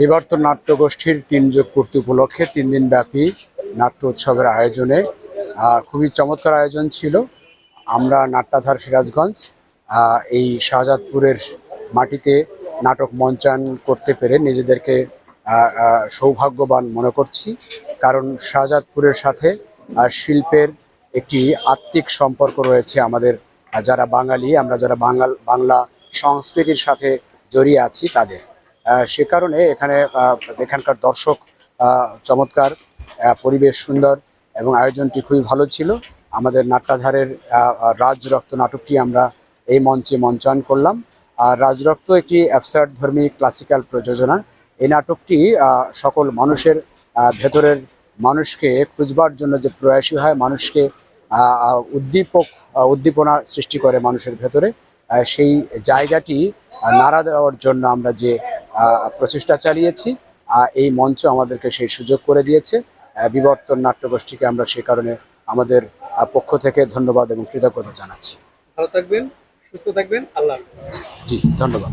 বিবর্তন নাট্যগোষ্ঠীর তিন যোগ পূর্তি উপলক্ষে তিন দিন ব্যাপী নাট্য উৎসবের আয়োজনে খুবই চমৎকার আয়োজন ছিল। আমরা নাট্যাধার সিরাজগঞ্জ এই শাহজাদপুরের মাটিতে নাটক মঞ্চায়ন করতে পেরে নিজেদেরকে সৌভাগ্যবান মনে করছি। কারণ শাহজাদপুরের সাথে শিল্পের একটি আত্মিক সম্পর্ক রয়েছে আমাদের যারা বাঙালি, আমরা যারা বাঙাল, বাংলা সংস্কৃতির সাথে জড়িয়ে আছি তাদের। সে কারণে এখানে এখানকার দর্শক চমৎকার পরিবেশ সুন্দর এবং আয়োজনটি খুবই ভালো ছিল। আমাদের নাট্যাধারের রাজরক্ত নাটকটি আমরা এই মঞ্চে মঞ্চায়ন করলাম। আর রাজরক্ত একটি অ্যাবসার্ড ধর্মী ক্লাসিক্যাল প্রযোজনা। এই নাটকটি সকল মানুষের ভেতরের মানুষকে খুঁজবার জন্য যে প্রয়াসী হয়, মানুষকে উদ্দীপক উদ্দীপনা সৃষ্টি করে মানুষের ভেতরে সেই জায়গাটি নাড়া দেওয়ার জন্য আমরা যে প্রচেষ্টা চালিয়েছি। এই মঞ্চ আমাদেরকে সেই সুযোগ করে দিয়েছে। বিবর্তন নাট্যগোষ্ঠীকে আমরা সে কারণে আমাদের পক্ষ থেকে ধন্যবাদ এবং কৃতজ্ঞতা জানাচ্ছি। ভালো থাকবেন সুস্থ থাকবেন আল্লাহ জি ধন্যবাদ।